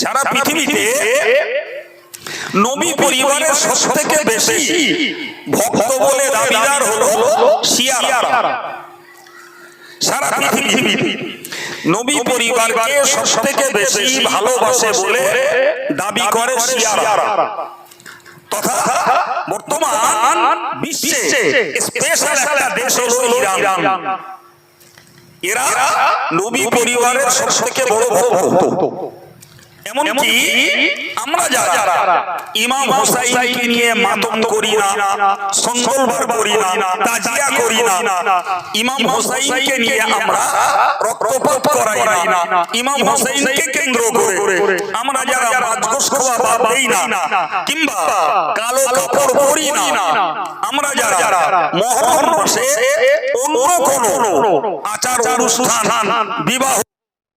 সারা পৃথিবীতে নবী পরিবারের সব থেকে বেশি ভক্ত বলে দাবিদার হলো শিয়ারা সারা পৃথিবী নবী পরিবারকে সব থেকে বেশি ভালোবাসে বলে দাবি করে শিয়ারা তথা বর্তমান বিশ্বে স্পেশাল একটা দেশ হলো ইরান। এরা নবী পরিবারের সব থেকে বড় ভক্ত। এমনকি আমরা যারা ইমাম নিয়ে মাতম করি না করি না, তাজিয়া করি না, ইমাম নিয়ে আমরা রক্তপাত করাই না, ইমাম কেন্দ্র করে আমরা যারা বাদ দেই না, কিংবা কালো কাপড় পরি না, আমরা যারা মহরম অন্য আচার অনুষ্ঠান, বিবাহ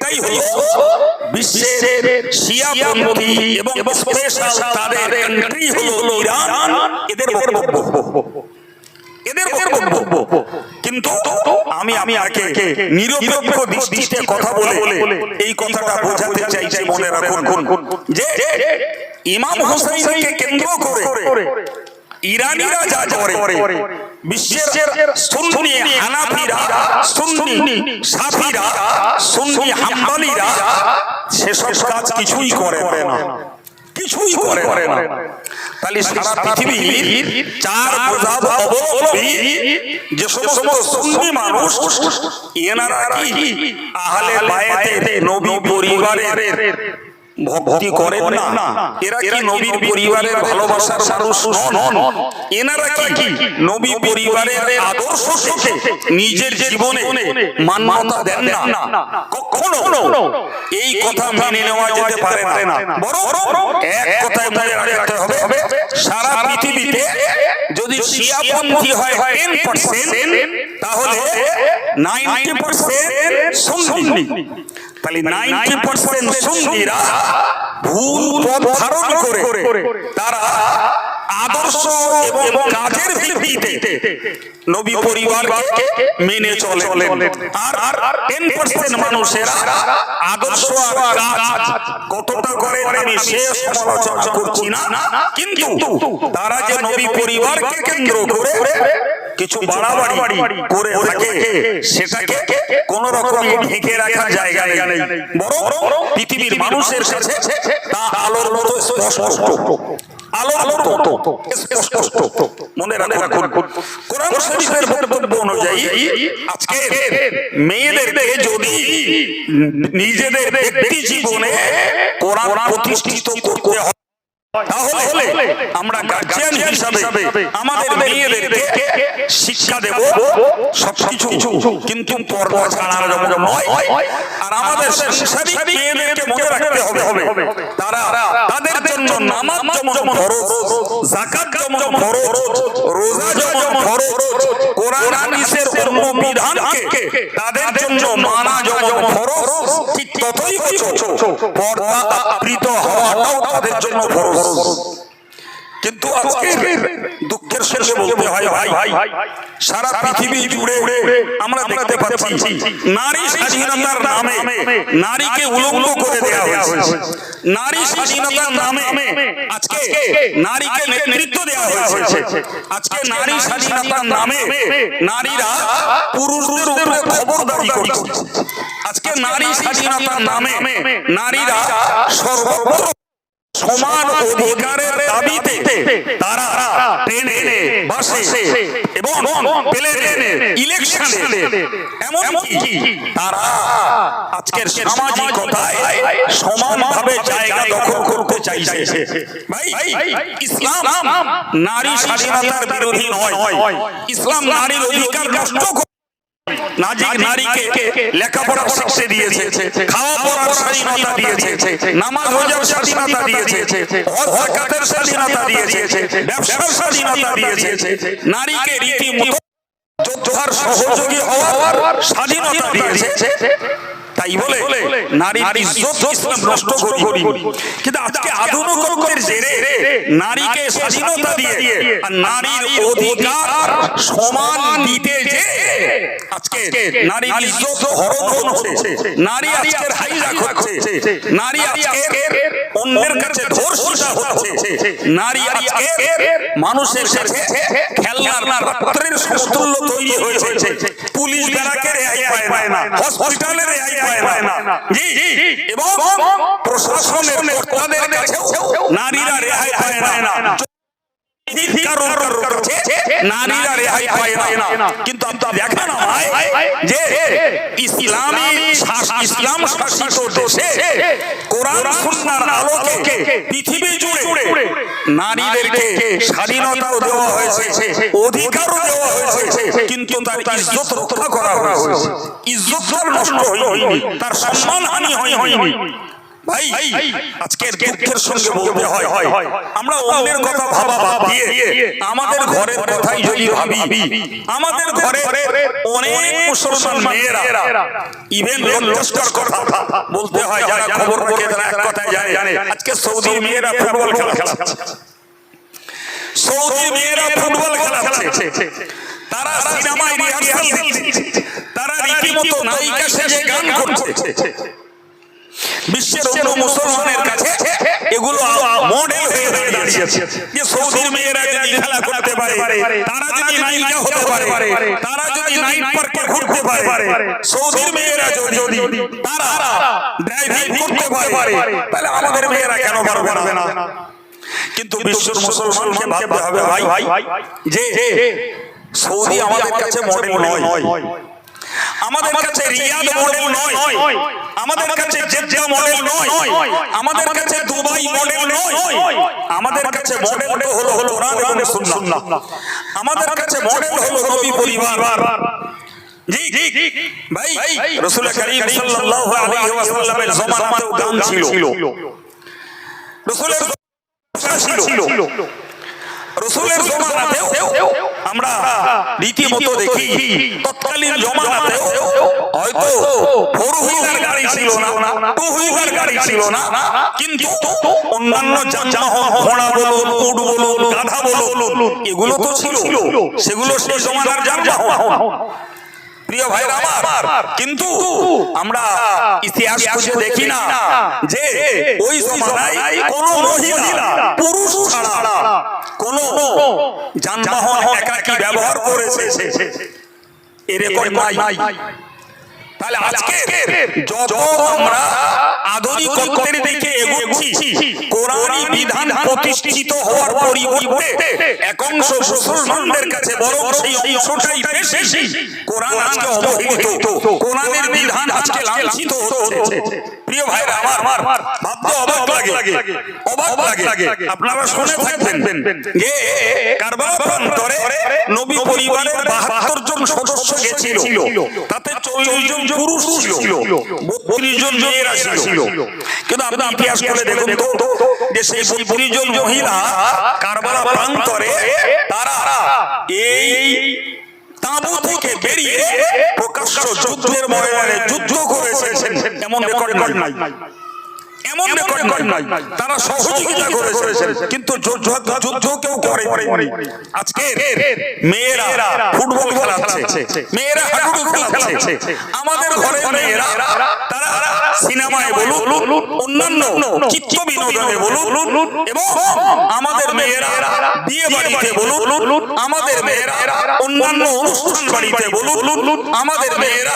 এটাই হলো বিশ্বের শিয়াপন্থী এবং স্পেশাল তাদের কান্ট্রি হলো ইরান এদের বক্তব্য। এদের বক্তব্য। কিন্তু আমি আমি আগে নিরপেক্ষ দৃষ্টিতে কথা বলে এই কথাটা বোঝাতে চাইছি মনে রাখুন। যে ইমাম হোসেনকে কেন্দ্র করে ইরানিরা যা করে বিশ্বের সুন্নি হানাফিরা সুন্নি সাফিরা সুন্নি হাম্বালিরা সেসব কাজ কিছুই করে না। কিছুই করে না। তাহলে সারা পৃথিবীর চার প্রজাত অবলম্বী যে সমস্ত সুন্নি মানুষ এনারা কি? আহলে বায়াতে নবী পরিবারের ভক্তি করেন না। এরা কি নবীর পরিবারের ভালোবাসার মানুষ? নন এনারা কি? নবী পরিবারের আদর্শ থেকে নিজের জীবনে মান্যতা দেন না। কখনো এই কথা মেনে নেওয়া যেতে পারে না। বরং এক কথায় মনে রাখতে হবে সারা পৃথিবীতে যদি শিয়াপন্থী হয় টেন পার্সেন্ট তাহলে নাইনটি পার্সেন্ট সুন্নি তাহলে নাইনটি পার্সেন্ট সুন্নিরা ভুল পথ ধারণ করে তারা আদর্শ এবং কাজের ভিত্তিতে নবী পরিবারকে মেনে চলে আর আর টেন পার্সেন্ট মানুষেরা আদর্শ আর কাজ কতটা করে আমি সে সমালোচনা করছি না। কিন্তু তারা যে নবী পরিবারকে কেন্দ্র করে কিছু বাড়াবাড়ি করে থাকে সেটাকে কোন রকম ঢেকে রাখার জায়গা নেই। বরং পৃথিবীর মানুষের কাছে তা আলোর মতো স্পষ্ট। আলোর মতো স্পষ্ট। মনে রাখুন কোরআন শরীফের বক্তব্য অনুযায়ী আজকে মেয়েদেরকে যদি নিজেদের ব্যক্তি জীবনে কোরআন প্রতিষ্ঠিত করতে হয় তাহলে আমরা গার্জিয়ান হিসাবে আমাদের মেয়েদেরকে শিক্ষা দেব সবকিছু। কিন্তু পর্দা ছাড়ার জন্য নয় আর আমাদের সাংসারিক মেয়েদেরকে মনে রাখতে হবে। তারা তাদের জন্য নামাজ যেমন ফরজ যাকাত যেমন ফরজ রোজা যেমন ফরজ কোরআন হাদিসের অন্য বিধানকে তাদের জন্য মানা যেমন ফরজ ঠিক ততই হচ্ছে পর্দা আবৃত হওয়াটাও তাদের জন্য কিন্তু আজকে দুঃখের বলতে হয়, ভাই সারা পৃথিবী জুড়ে আমরা নারী স্বাধীনতার নামে নারীকে করে দেওয়া হয়েছে। নারী স্বাধীনতার নামে আজকে নারীকে নেতৃত্ব দেওয়া হয়েছে। আজকে নারী স্বাধীনতার নামে নারীরা পুরুষদের উপরে খবরদারি করছে। আজকে নারী স্বাধীনতার নামে নারীরা সর্বত্র সমান অধিকারের দাবিতে তারা ট্রেনে বাসে এবং প্লেনে ইলেকশনে এমনকি তারা আজকের সামাজিকতায় সমানভাবে জায়গা দখল করতে চাইছে। ভাই ইসলাম নারী স্বাধীনতার বিরোধী নয়। ইসলাম নারীর অধিকার নষ্ট নাজিক নারীকে লেখাপড়া শিখতে দিয়েছে খাওয়া পড়ার স্বাধীনতা দিয়েছে নামাজ রোজার স্বাধীনতা দিয়েছে হজ স্বাধীনতা দিয়েছে ব্যবসার স্বাধীনতা দিয়েছে নারীকে রীতিমতো যোদ্ধার সহযোগী হওয়ার স্বাধীনতা দিয়েছে। তাই বলে নারীর ইসলাম নষ্ট করি কিন্তু আজকে আধুনিকত্বের জেরে নারীকে স্বাধীনতা দিয়ে আর নারীর অধিকার সমান দিতে যে আজকে নারীর ইজ্জত হরণ হচ্ছে। নারী আজকের হাইজাক হচ্ছে নারী আজকের অন্যের কাছে ধর্ষিতা হচ্ছে। নারী আজকের মানুষের কাছে খেলনার পাত্রের সমতুল্য তৈরি হয়েছে। পুলিশ ব্যারাকে রেহাই পায় না। হসপিটালে রেহাই পায় না। জি জি। এবং প্রশাসনের কর্তাদের কাছেও নারীরা রেহাই পায় না। নারীরা রেহাই পায় না। কিন্তু যে ইসলামী ইসলাম শাসিত দেশে কোরআন আলোকে পৃথিবী জুড়ে নারীদেরকে স্বাধীনতাও দেওয়া হয়েছে অধিকারও দেওয়া হয়েছে কিন্তু তার ইজ্জত রক্ষা করা হয়েছে। ইজ্জত তার নষ্ট হয়নি। তার সম্মান হানি হয়নি। ভাই আজকের দুঃখের সঙ্গে বলতে হয়। আমরা অন্যের কথা ভাবা বাদ দিয়ে আমাদের ঘরের কথাই যদি ভাবি আমাদের ঘরে অনেক মুসলমান মেয়েরা ইভেন লজ্জাস্কর কথা বলতে হয় যারা খবর পড়ে তারা এক কথায় জানে আজকে সৌদি মেয়েরা ফুটবল খেলা খেলাচ্ছে সৌদি মেয়েরা ফুটবল খেলাচ্ছে তারা সিনেমায় রিহার্সাল দিচ্ছে। তারা রীতিমতো নায়িকা সেজে গান করছে। বিশ্বের অন্য মুসলমানের কাছে এগুলো মডেল হয়ে দাঁড়িয়েছে যে সৌদির মেয়েরা যদি খেলা করতে পারে তারা যদি নায়িকা হতে পারে তারা যদি নাইট পার্কে ঘুরতে পারে সৌদির মেয়েরা যদি তারা ড্রাইভিং করতে পারে তাহলে আমাদের মেয়েরা কেন পারবে না? কিন্তু বিশ্বের মুসলমানকে ভাবতে হবে ভাই ভাই যে সৌদি আমাদের কাছে মডেল নয়। আমাদের কাছে রিয়াদ মডেল নয়। আমাদের কাছে জেদ্দা মডেল নয়। আমাদের কাছে দুবাই মডেল নয়। আমাদের কাছে মডেল হলো হলো কোরআন এবং সুন্নাহ। আমাদের কাছে মডেল হলো নবী পরিবার। জি জি ভাই রাসূল করিম সাল্লাল্লাহু আলাইহি ওয়াসাল্লামের জামানাতেও গান ছিল। রাসূলের ছিল। রসুলের জমানাতেও আমরা রীতিমতো দেখি। তৎকালীন জমানাতেও হয়তো ফোর হুইলার গাড়ি ছিল না টু হুইলার গাড়ি ছিল না। কিন্তু অন্যান্য যানবাহন ঘোড়া বলুন উট বলুন গাধা বলুন এগুলো তো ছিল। সেগুলো সেই জমানার যানবাহন। প্রিয় ভাইরা আমার কিন্তু আমরা ইতিহাস খুঁজে দেখি না যে ওই সময় কোন মহিলা পুরুষ ছাড়া কোন যানবাহন একাকি ব্যবহার করেছে। এ রেকর্ড নাই। তাহলে আজকে যত আমরা আধুনিকত্বের দিকে এগোচ্ছি কোরআনী বিধান প্রতিষ্ঠিত হওয়ার পরিবর্তে একাংশ মুসলমানদের কাছে বরং সেই অংশটাই বেশি। কোরআন আজকে অবহেলিত। কোরআনের বিধান আজকে লাঞ্ছিত হচ্ছে। প্রিয় ভাইরা আমার ভাবতে অবাক লাগে অবাক লাগে আপনারা শুনে থাকবেন যে কারবালা প্রান্তরে নবী পরিবারের বাহাত্তর জন সদস্য গেছিল। তাতে চল্লিশ জন পুরুষ ছিল। বত্রিশ জন মেয়েরা ছিল। কিন্তু আপনি ইতিহাস করে দেখুন তো যে সেই বত্রিশ জন মহিলা কারবালা প্রান্তরে তারা এই তাঁবু থেকে বেরিয়ে প্রকাশ্য যুদ্ধের ময়দানে যুদ্ধ করেছেন এমন রেকর্ড নাই। এমন রেকর্ড নাই। তারা সহযোগিতা করেছেন। কিন্তু যুদ্ধ যুদ্ধ কেউ করে আজকে মেয়েরা ফুটবল খেলাচ্ছে। মেয়েরা হাডুডু খেলাচ্ছে। আমাদের ঘরে মেয়েরা তারা সিনেমায় বলুন অন্যান্য চিত্ত বিনোদনে বলুন এবং আমাদের মেয়েরা বিয়ে বাড়িতে বলুন আমাদের মেয়েরা অন্যান্য অনুষ্ঠান বাড়িতে বলুন আমাদের মেয়েরা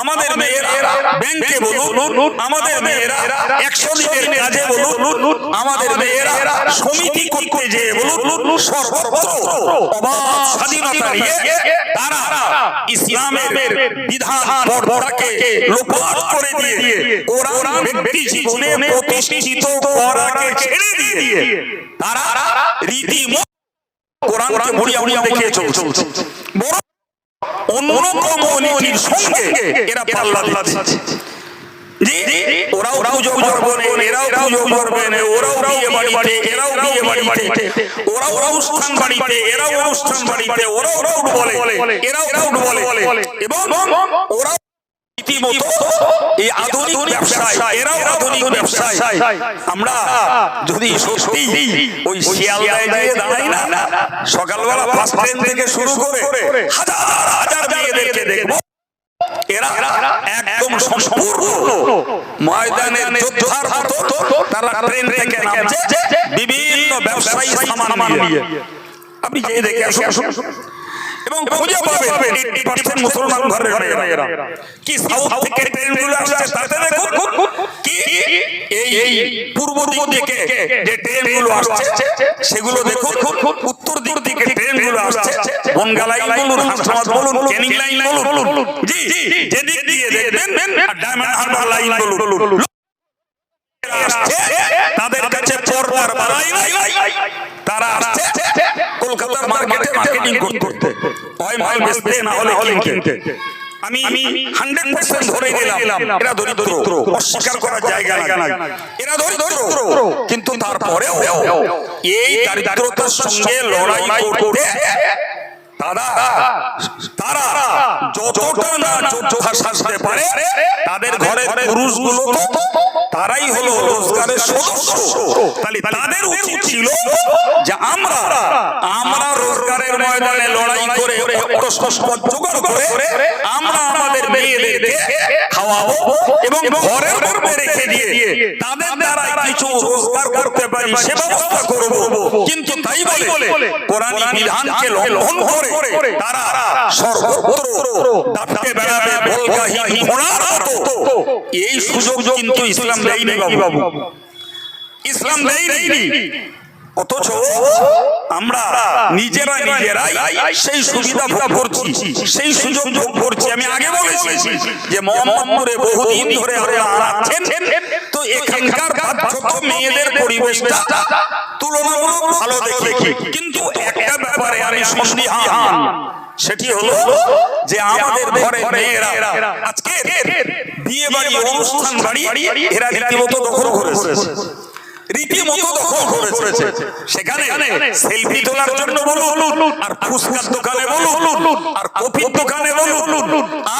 আমাদের মেয়েরা ব্যাংকে বলুন আমাদের মেয়েরা একশো দিনের কাজে বলুন আমাদের মেয়েরা সমিতি করতে যে বলুন সর্বত্র স্বাধীনতা নিয়ে তারা ইসলামের বিধান পর্বটাকে লোপাট করে দিয়ে কোরআন ব্যক্তি জীবনে প্রতিষ্ঠিত করাকে ছেড়ে দিয়ে তারা রীতিমতো কোরআনকে মুড়িয়া মুড়িয়া দেখিয়ে চলছে। বড় অন্য কমিউনিটির সঙ্গে এরা পাল্লা দিচ্ছে। ওরাও পুজো করবেন এরাও পুজো করবেন ওরাও বিয়ে বাড়িতে এরাও বিয়ে বাড়িতে ওরাও অনুষ্ঠান বাড়িতে এরাও অনুষ্ঠান বাড়িতে ওরাও রাউট বলে এরাও রাউট বলে এবং ওরাও এই আধুনিক ব্যবসায় এরাও আধুনিক ব্যবসায়। আমরা যদি সত্যি ওই শিয়ালদায় দিয়ে দাঁড়াই না সকালবেলা বাস ট্রেন থেকে শুরু করে হাজার হাজার মেয়েদেরকে দেখব। এরা একদম সম্পূর্ণ ময়দানের যোদ্ধার মতো তারা ট্রেন থেকে নামছে। বিভিন্ন ব্যবসায়ী সামান নিয়ে। আপনি যে দেখে আসুন। এবং খুঁজে পাবেন 80% মুসলমান ঘরে ঘরে এরা কি সাউথ থেকে ট্রেনগুলো আসছে তাতে দেখুন কি এই এই পূর্ব দিক যে ট্রেনগুলো আসছে সেগুলো দেখুন উত্তর দিক থেকে ট্রেনগুলো আসছে বনগা লাইন বলুন হাসনাবাদ বলুন ক্যানিং লাইন বলুন জি যেদিক দিয়ে দেখবেন আর ডায়মন্ড হারবার লাইন বলুন। তাদের কাছে পর্দার বাড়াই তারা আসছে কলকাতার মার্কেটে মার্কেটিং করতে। হয় মাল বেচতে না হলে কিনতে। আমি হান্ড্রেড পার্সেন্ট ধরে নিলাম এরা দরিদ্র। অস্বীকার করার জায়গা নাই। এরা দরিদ্র। কিন্তু তারপরেও এই দারিদ্রতার সঙ্গে লড়াই করতে তারা তারা যতটা না যোদ্ধা সাজতে পারে তাদের ঘরে পুরুষগুলো তারাই হলো রোজগারের সদস্য। তাহলে তাদের উচিত ছিল যে আমরা আমরা রোজগারের ময়দানে লড়াই করে করে আমরা আমাদের মেয়েদেরকে খাওয়াবো এবং ঘরের মধ্যে রেখে দিয়ে তাদের দ্বারা কিছু রোজগার করতে পারি, সে ব্যবস্থা করব। কিন্তু তাই বলে কোরআন বিধানকে লঙ্ঘন করে তারা সর্বত্র বেড়াবে ঘোড়ার এই সুযোগ কিন্তু ইসলাম দেয়নি বাবু। ইসলাম দেয়নি। অথচ আমরা নিজেরা নিজেরাই সেই সুবিধা ভোগ করছি। সেই সুযোগ ভোগ করছি। আমি আগে বলেছি যে মোহাম্মদপুরে বহুদিন ধরে আছেন। তো এখানকার ছোট মেয়েদের পরিবেশটা তুলনামূলক ভালো দেখি। কিন্তু একটা ব্যাপারে আমি সন্দিহান। সেটি হলো যে আমাদের ঘরে মেয়েরা আজকে বিয়ে বাড়ি অনুষ্ঠান বাড়ি এরা রীতিমতো দখল করেছে। রীতিমতো দখল করেছে। সেখানে সেলফি তোলার জন্য বলুন আর ফুচকার দোকানে বলুন আর কফির দোকানে বলুন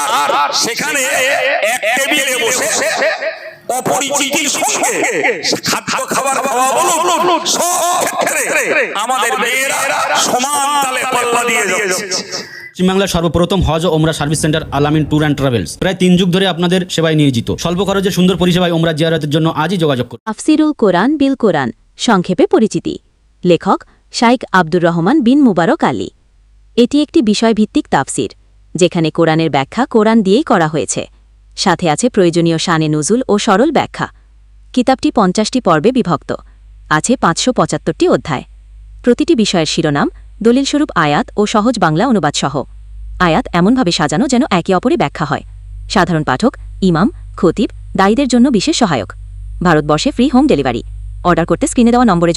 আর সেখানে এক টেবিলে বসে অপরিচিতির সঙ্গে খাদ্য খাবার খাওয়া বলুন সব ক্ষেত্রে আমাদের মেয়েরা সমান তালে পাল্লা দিয়ে যাচ্ছে। পশ্চিমবাংলার সর্বপ্রথম হজ ও ওমরা service centre Alamin tour and travels. প্রায় তিন যুগ ধরে আপনাদের সেবায় নিয়োজিত। স্বল্প খরচে সুন্দর পরিষেবায় ওমরা জিয়ারতের জন্য আজই যোগাযোগ করুন। তাফসিরুল কোরআন বিল কোরআন সংক্ষেপে পরিচিতি। লেখক শাইক আব্দুর রহমান বিন মুবারক আলী। এটি একটি বিষয়ভিত্তিক তাফসির যেখানে কোরআনের ব্যাখ্যা কোরআন দিয়েই করা হয়েছে। সাথে আছে প্রয়োজনীয় শানে নজুল ও সরল ব্যাখ্যা। কিতাবটি পঞ্চাশটি পর্বে বিভক্ত। আছে পাঁচশো পঁচাত্তরটি অধ্যায়। প্রতিটি বিষয়ের শিরোনাম, দলিলস্বরূপ আয়াত ও সহজ বাংলা অনুবাদসহ। আয়াত এমনভাবে সাজানো যেন একে অপরে ব্যাখ্যা হয়। সাধারণ পাঠক, ইমাম, খতিব, দায়ীদের জন্য বিশেষ সহায়ক। ভারতবর্ষে ফ্রি হোম ডেলিভারি। অর্ডার করতে স্ক্রিনে দেওয়া নম্বরে